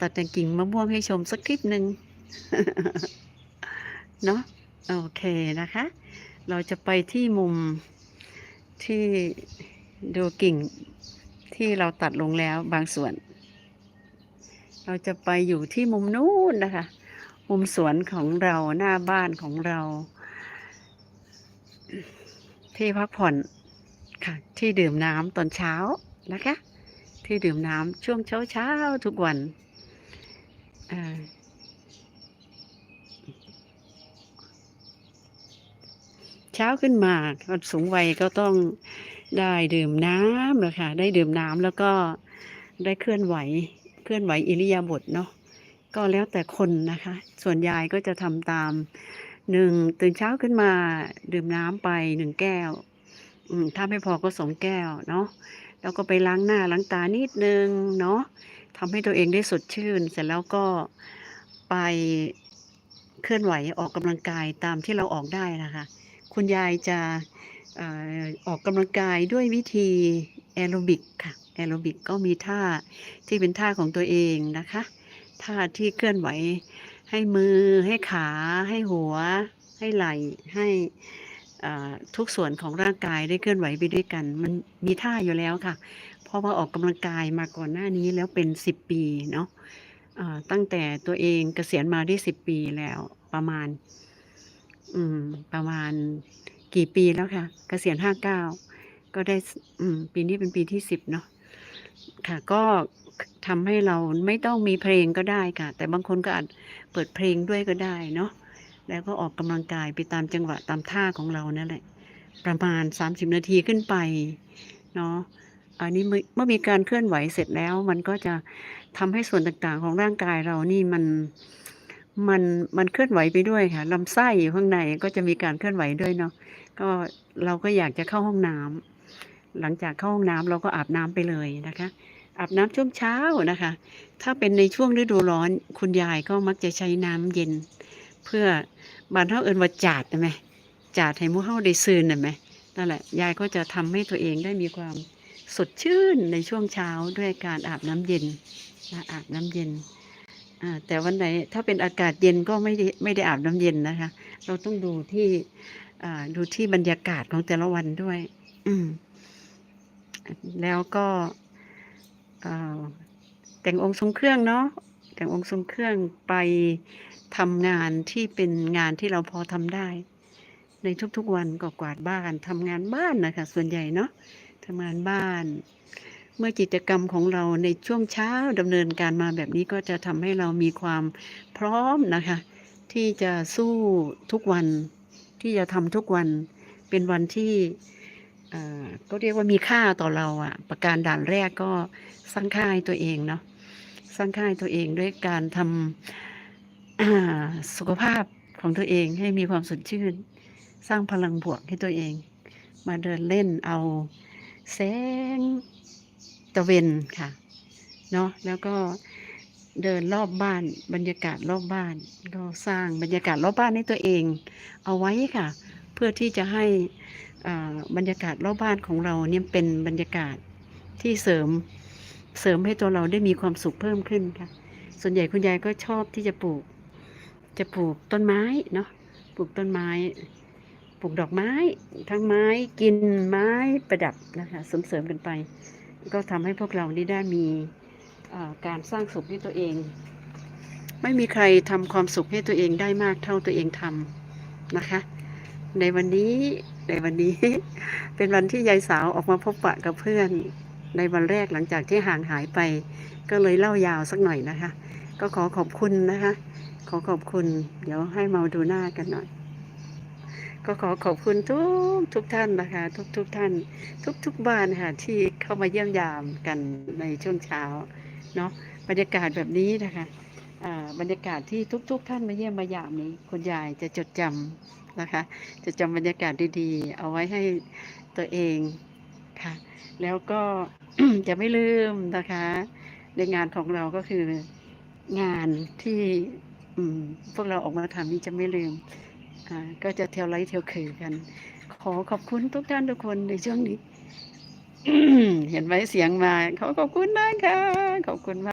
ตัดแต่งกิ่งมะม่วงให้ชมสักคลิปหนึ่งเนาะโอเคนะคะ เราจะไปที่มุมที่ดูกิ่งที่เราตัดลงแล้วบางส่วน เราจะไปอยู่ที่มุมนู้นนะคะ มุมสวนของเราหน้าบ้านของเรา ที่พักผ่อนค่ะ ที่ดื่มน้ำตอนเช้านะคะ ที่ดื่มน้ำช่วงเช้าเช้าๆทุกวันเช้าขึ้นมาคนสูงวัยก็ต้องได้ดื่มน้ำนะคะได้ดื่มน้ำแล้วก็ได้เคลื่อนไหว เคลื่อนไหวอิริยาบถเนาะก็แล้วแต่คนนะคะ ส่วนยายก็จะทำตามหนึ่งตื่นเช้าขึ้นมาดื่มน้ำไปหนึ่งแก้วถ้าไม่พอก็สองแก้วเนาะ แล้วก็ไปล้างหน้าล้างตานิดนึงเนาะทำให้ตัวเองได้สดชื่น เสร็จแล้วก็ไปเคลื่อนไหวออกกำลังกายตามที่เราออกได้นะคะ คุณยายจะออกกำลังกายด้วยวิธีแอโรบิกค่ะแอโรบิกก็มีท่าที่เป็นท่าของตัวเองนะคะท่าที่เคลื่อนไหวให้มือให้ขาให้หัว ให้ไหล่ให้ ทุกส่วนของร่างกายได้เคลื่อนไหวไปด้วยกัน มันมีท่าอยู่แล้วค่ะ เพราะว่าออกกำลังกายมาก่อนหน้านี้แล้วเป็นสิบปีเนาะตั้งแต่ตัวเองเกษียณมาได้สิบปีแล้วประมาณอืมประมาณกี่ปีแล้วค่ะ เกษียณห้าเก้าก็ได้อืมปีนี้เป็นปีที่สิบเนาะค่ะก็ทำให้เราไม่ต้องมีเพลงก็ได้ค่ะ แต่บางคนก็อาจเปิดเพลงด้วยก็ได้เนาะ แล้วก็ออกกำลังกายไปตามจังหวะตามท่าของเรานั่นแหละ ประมาณ 30 นาทีขึ้นไปเนาะอันนี้เมื่อเมื่อมีการเคลื่อนไหวเสร็จแล้ว มันก็จะทำให้ส่วนต่างๆ ของร่างกายเรานี่มันมันมันเคลื่อนไหวไปด้วยค่ะลำไส้อยู่ข้างในก็จะมีการเคลื่อนไหวด้วยเนาะก็เราก็อยากจะเข้าห้องน้ำหลังจากเข้าห้องน้ำเราก็อาบน้ำไปเลยนะคะ อาบน้ำช่วงเช้านะคะ ถ้าเป็นในช่วงฤดูร้อนคุณยายก็มักจะใช้น้ำเย็น เพื่อบานเท่าเอินว่าจาดนะไหมจาดให้หมูเฮาได้ซืนนะไหมนั่นแหละยายก็จะทำให้ตัวเองได้มีความสดชื่นในช่วงเช้าด้วยการอาบน้ำเย็นนะอาบน้ำเย็นแต่วันไหนถ้าเป็นอากาศเย็นก็ไม่ได้ไม่ได้อาบน้ำเย็นนะคะ เราต้องดูที่ดูที่บรรยากาศของแต่ละวันด้วย อืแล้วก็แต่งองค์ทรงเครื่องเนาะแต่งองค์ทรงเครื่องไป ทำงานที่เป็นงานที่เราพอทำได้ ในทุกๆวันก็กวาดบ้านทำงานบ้านนะคะส่วนใหญ่เนาะทำงานบ้าน เมื่อกิจกรรมของเราในช่วงเช้าดำเนินการมาแบบนี้ก็จะทำให้เรามีความพร้อมนะคะ ที่จะสู้ทุกวันที่จะทำทุกวันเป็นวันที่อ่อก็เรียกว่ามีค่าต่อเราอะประการด่านแรกก็สร้างค่าให้ตัวเองเนาะสร้างค่าให้ตัวเองด้วยการทำ สุขภาพของตัวเองให้มีความสดชื่น สร้างพลังบวกให้ตัวเอง มาเดินเล่นเอาแสงตะเวนค่ะเนาะแล้วก็เดินรอบบ้านบรรยากาศรอบบ้าน ก็สร้างบรรยากาศรอบบ้านให้ตัวเอง เอาไว้ค่ะ เพื่อที่จะให้อ่าบรรยากาศรอบบ้านของเราเนี่ยเป็นบรรยากาศที่เสริมเสริมให้ตัวเราได้มีความสุขเพิ่มขึ้นค่ะ ส่วนใหญ่คุณยายก็ชอบที่จะปลูก จะปลูกต้นไม้เนาะปลูกต้นไม้ ปลูกดอกไม้ ทั้งไม้กินไม้ประดับนะคะเสริมๆกันไป ก็ทำให้พวกเราได้มีการสร้างสุขให้ตัวเอง ไม่มีใครทำความสุขให้ตัวเองได้มากเท่าตัวเองทำนะคะ ในวันนี้ในวันนี้ เป็นวันที่ยายสาวออกมาพบปะกับเพื่อนในวันแรกหลังจากที่ห่างหายไป ก็เลยเล่ายาวสักหน่อยนะคะ ก็ขอขอบคุณนะคะ ขอขอบคุณ เดี๋ยวให้มาดูหน้ากันหน่อย ก็ขอขอบคุณทุกทุกท่านนะคะ ทุกทุกท่าน ทุกทุกบ้านค่ะที่เข้ามาเยี่ยมยามกันในช่วงเช้าเนาะบรรยากาศแบบนี้นะคะบรรยากาศที่ทุกทุกท่านมาเยี่ยมมายามนี้ คุณยายจะจดจำนะคะ จะจำบรรยากาศดีๆ เอาไว้ให้ตัวเองค่ะ แล้วก็จะไม่ลืมนะคะ ในงานของเราก็คืองานที่ พวกเราออกมาทำนี้จะไม่ลืมอ่าก็จะเที่ยวไลท์เที่ยวคือกัน ขอขอบคุณทุกท่านทุกคนในช่วงนี้ เห็นไหมเสียงมา ขอขอบคุณนะคะขอบคุณมาก